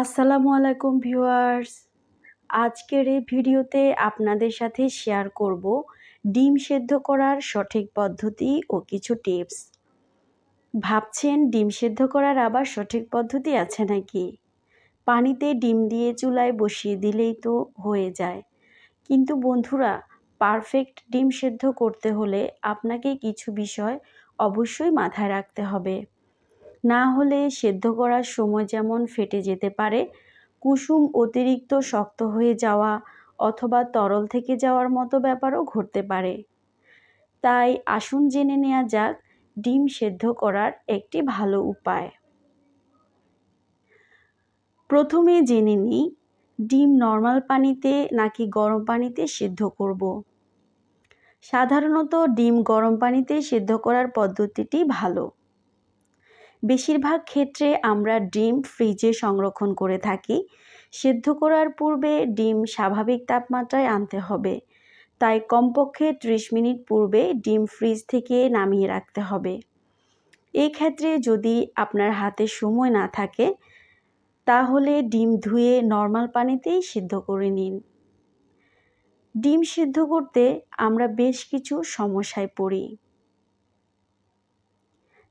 আসসালামু আলাইকুম ভিউয়ার্স। আজকের এই ভিডিওতে আপনাদের সাথে শেয়ার করব ডিম সেদ্ধ করার সঠিক পদ্ধতি ও কিছু টিপস। ভাবছেন ডিম সেদ্ধ করার আবার সঠিক পদ্ধতি আছে নাকি? পানিতে ডিম দিয়ে চুলায় বসিয়ে দিলেই তো হয়ে যায়। কিন্তু বন্ধুরা, পারফেক্ট ডিম সেদ্ধ করতে হলে আপনাকে কিছু বিষয় অবশ্যই মাথায় রাখতে হবে। না হলে সেদ্ধ করার সময় যেমন ফেটে যেতে পারে, কুসুম অতিরিক্ত শক্ত হয়ে যাওয়া অথবা তরল থেকে যাওয়ার মতো ব্যাপারও ঘটতে পারে। তাই আসুন জেনে নেওয়া যাক, ডিম সেদ্ধ করার একটি ভালো উপায়। প্রথমে জেনে নিই, ডিম নর্মাল পানিতে নাকি গরম পানিতে সেদ্ধ করব। সাধারণত ডিম গরম পানিতে সেদ্ধ করার পদ্ধতিটি ভালো। বেশিরভাগ ক্ষেত্রে আমরা ডিম ফ্রিজে সংরক্ষণ করে থাকি। সেদ্ধ করার পূর্বে ডিম স্বাভাবিক তাপমাত্রায় আনতে হবে। তাই কমপক্ষে ত্রিশ মিনিট পূর্বে ডিম ফ্রিজ থেকে নামিয়ে রাখতে হবে। এই ক্ষেত্রে যদি আপনার হাতে সময় না থাকে, তাহলে ডিম ধুয়ে নর্মাল পানিতেই সিদ্ধ করে নিন। ডিম সিদ্ধ করতে আমরা বেশ কিছু সমস্যায় পড়ি।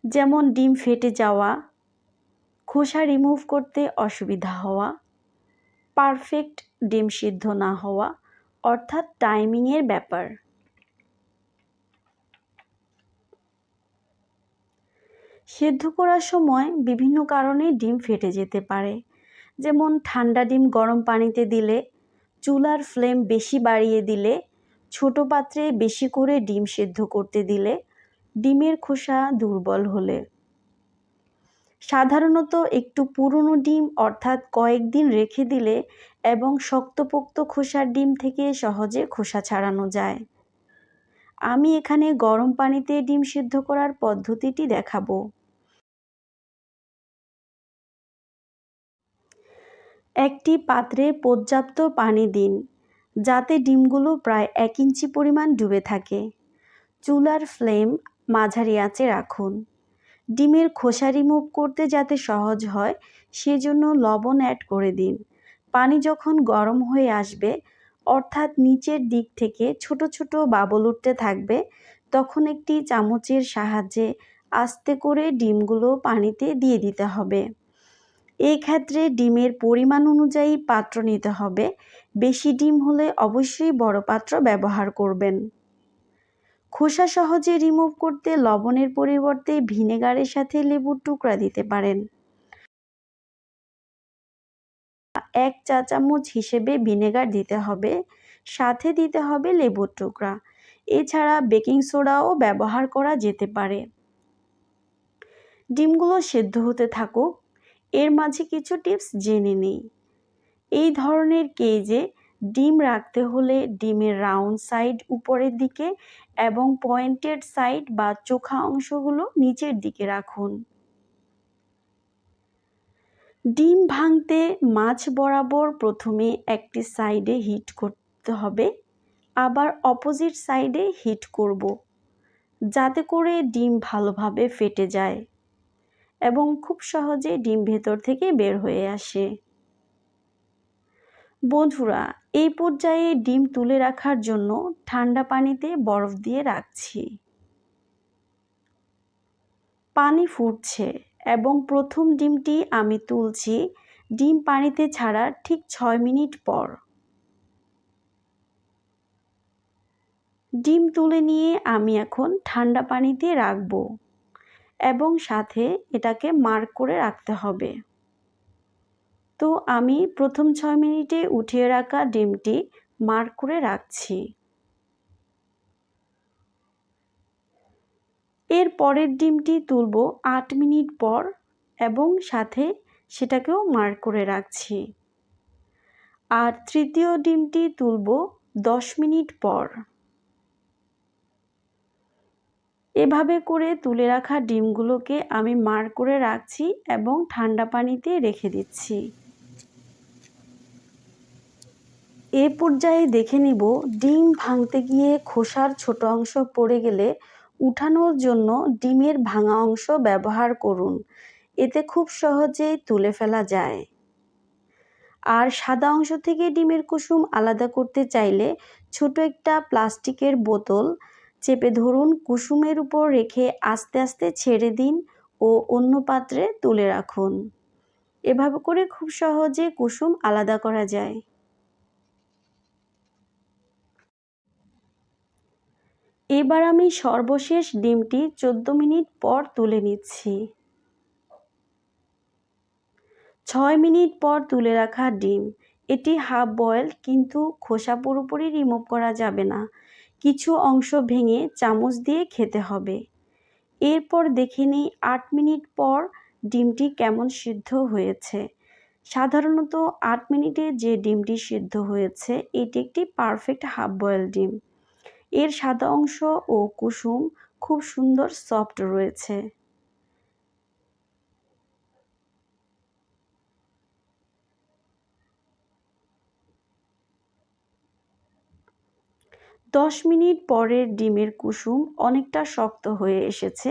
যেমন ডিম ফেটে যাওয়া, খোসা রিমুভ করতে অসুবিধা হওয়া পারফেক্ট ডিম সিদ্ধ না হওয়া, অর্থাৎ টাইমিংয়ের ব্যাপার। সেদ্ধ করার সময় বিভিন্ন কারণে ডিম ফেটে যেতে পারে। যেমন ঠান্ডা ডিম গরম পানিতে দিলে, চুলার ফ্লেম বেশি বাড়িয়ে দিলে, ছোট পাত্রে বেশি করে ডিম সেদ্ধ করতে দিলে ডিমের খোসা দুর্বল হলে। সাধারণত একটু পুরনো ডিম অর্থাৎ কয়েকদিন রেখে দিলে এবং শক্তপোক্ত খোসার ডিম থেকে সহজে খোসা ছাড়ানো যায়। আমি এখানে গরম পানিতে ডিম সিদ্ধ করার পদ্ধতিটি দেখাবো। একটি পাত্রে পর্যাপ্ত পানি দিন, যাতে ডিমগুলো প্রায় এক ইঞ্চি পরিমাণ ডুবে থাকে। চুলার ফ্লেম মাঝারি আঁচে রাখুন। ডিমের খোসা রিমুভ করতে যাতে সহজ হয়, সেজন্য লবণ অ্যাড করে দিন। পানি যখন গরম হয়ে আসবে, অর্থাৎ নিচের দিক থেকে ছোট ছোট বাবল উঠতে থাকবে, তখন একটি চামচের সাহায্যে আস্তে করে ডিমগুলো পানিতে দিয়ে দিতে হবে। এই ক্ষেত্রে ডিমের পরিমাণ অনুযায়ী পাত্র নিতে হবে। বেশি ডিম হলে অবশ্যই বড় পাত্র ব্যবহার করবেন। খোসা সহজে রিমুভ করতে লবণের পরিবর্তে ভিনেগারের সাথে লেবুর টুকরা দিতে পারেন। এক চা চামচ হিসেবে ভিনেগার দিতে হবে, সাথে দিতে হবে লেবুর টুকরা। এছাড়া বেকিং সোডাও ব্যবহার করা যেতে পারে। ডিমগুলো সেদ্ধ হতে থাকুক, এর মাঝে কিছু টিপস জেনে নেই। এই ধরনের কেজে ডিম রাখতে হলে ডিমের রাউন্ড সাইড উপরের দিকে এবং পয়েন্টেড সাইড বা চোখা অংশগুলো নিচের দিকে রাখুন। ডিম ভাঙতে মাছ বরাবর প্রথমে একটি সাইডে হিট করতে হবে, আবার অপোজিট সাইডে হিট করব, যাতে করে ডিম ভালোভাবে ফেটে যায় এবং খুব সহজে ডিম ভেতর থেকে বের হয়ে আসে। বন্ধুরা, এই পর্যায়ে ডিম তুলে রাখার জন্য ঠান্ডা পানিতে বরফ দিয়ে রাখছি। পানি ফুটছে এবং প্রথম ডিমটি আমি তুলছি। ডিম পানিতে ছাড়ার ঠিক ছয় মিনিট পর। ডিম তুলে নিয়ে আমি এখন ঠান্ডা পানিতে রাখব এবং সাথে এটাকে মার্ক করে রাখতে হবে। তো আমি প্রথম ছয় মিনিটে উঠিয়ে রাখা ডিমটি মার্ক করে রাখছি। এর পরের ডিমটি তুলব আট মিনিট পর এবং সাথে সেটাকেও মার্ক করে রাখছি। আর তৃতীয় ডিমটি তুলব দশ মিনিট পর। এভাবে করে তুলে রাখা ডিমগুলোকে আমি মার করে রাখছি এবং ঠান্ডা পানিতে রেখে দিচ্ছি। এ পর্যায়ে দেখে নিব, ডিম ভাঙতে গিয়ে খোসার ছোট অংশ পড়ে গেলে উঠানোর জন্য ডিমের ভাঙা অংশ ব্যবহার করুন। এতে খুব সহজেই তুলে ফেলা যায়। আর সাদা অংশ থেকে ডিমের কুসুম আলাদা করতে চাইলে ছোট একটা প্লাস্টিকের বোতল চেপে ধরুন, কুসুমের উপর রেখে আস্তে আস্তে ছেড়ে দিন ও অন্য পাত্রে তুলে রাখুন। এভাবে করে খুব সহজে কুসুম আলাদা করা যায়। এবার আমি সর্বশেষ ডিমটি চোদ্দ মিনিট পর তুলে নিচ্ছি। ছয় মিনিট পর তুলে রাখা ডিম। এটি হাফ বয়েল, কিন্তু খোসা পুরোপুরি রিমুভ করা যাবে না। কিছু অংশ ভেঙে চামচ দিয়ে খেতে হবে। এরপর দেখে নিই আট মিনিট পর ডিমটি কেমন সিদ্ধ হয়েছে। সাধারণত আট মিনিটে যে ডিমটি সিদ্ধ হয়েছে, এটি একটি পারফেক্ট হাফ বয়েল ডিম। এর সাদা অংশ ও কুসুম খুব সুন্দর সফট রয়েছে। দশ মিনিট পরের ডিমের কুসুম অনেকটা শক্ত হয়ে এসেছে,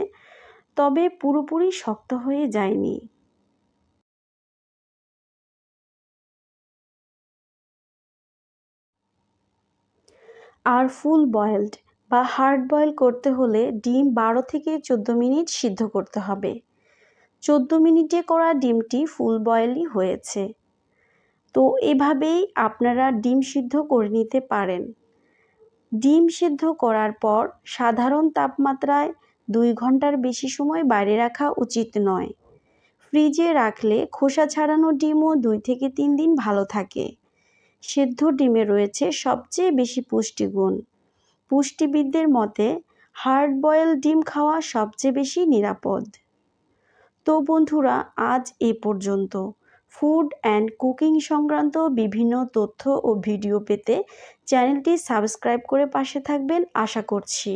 তবে পুরোপুরি শক্ত হয়ে যায়নি। আর ফুল বয়েলড বা হার্ড বয়েল করতে হলে ডিম বারো থেকে চোদ্দ মিনিট সিদ্ধ করতে হবে। চোদ্দ মিনিটে করা ডিমটি ফুল বয়েলই হয়েছে। তো এভাবেই আপনারা ডিম সিদ্ধ করে নিতে পারেন। ডিম সিদ্ধ করার পর সাধারণ তাপমাত্রায় দুই ঘণ্টার বেশি সময় বাইরে রাখা উচিত নয়। ফ্রিজে রাখলে খোসা ছাড়ানো ডিমও দুই থেকে তিন দিন ভালো থাকে। সেদ্ধ ডিমে রয়েছে সবচেয়ে বেশি পুষ্টিগুণ পুষ্টিবিদদের মতে হার্ড বয়েল ডিম খাওয়া সবচেয়ে বেশি নিরাপদ। তো বন্ধুরা, আজ এ পর্যন্ত। ফুড অ্যান্ড কুকিং সংক্রান্ত বিভিন্ন তথ্য ও ভিডিও পেতে চ্যানেলটি সাবস্ক্রাইব করে পাশে থাকবেন, আশা করছি।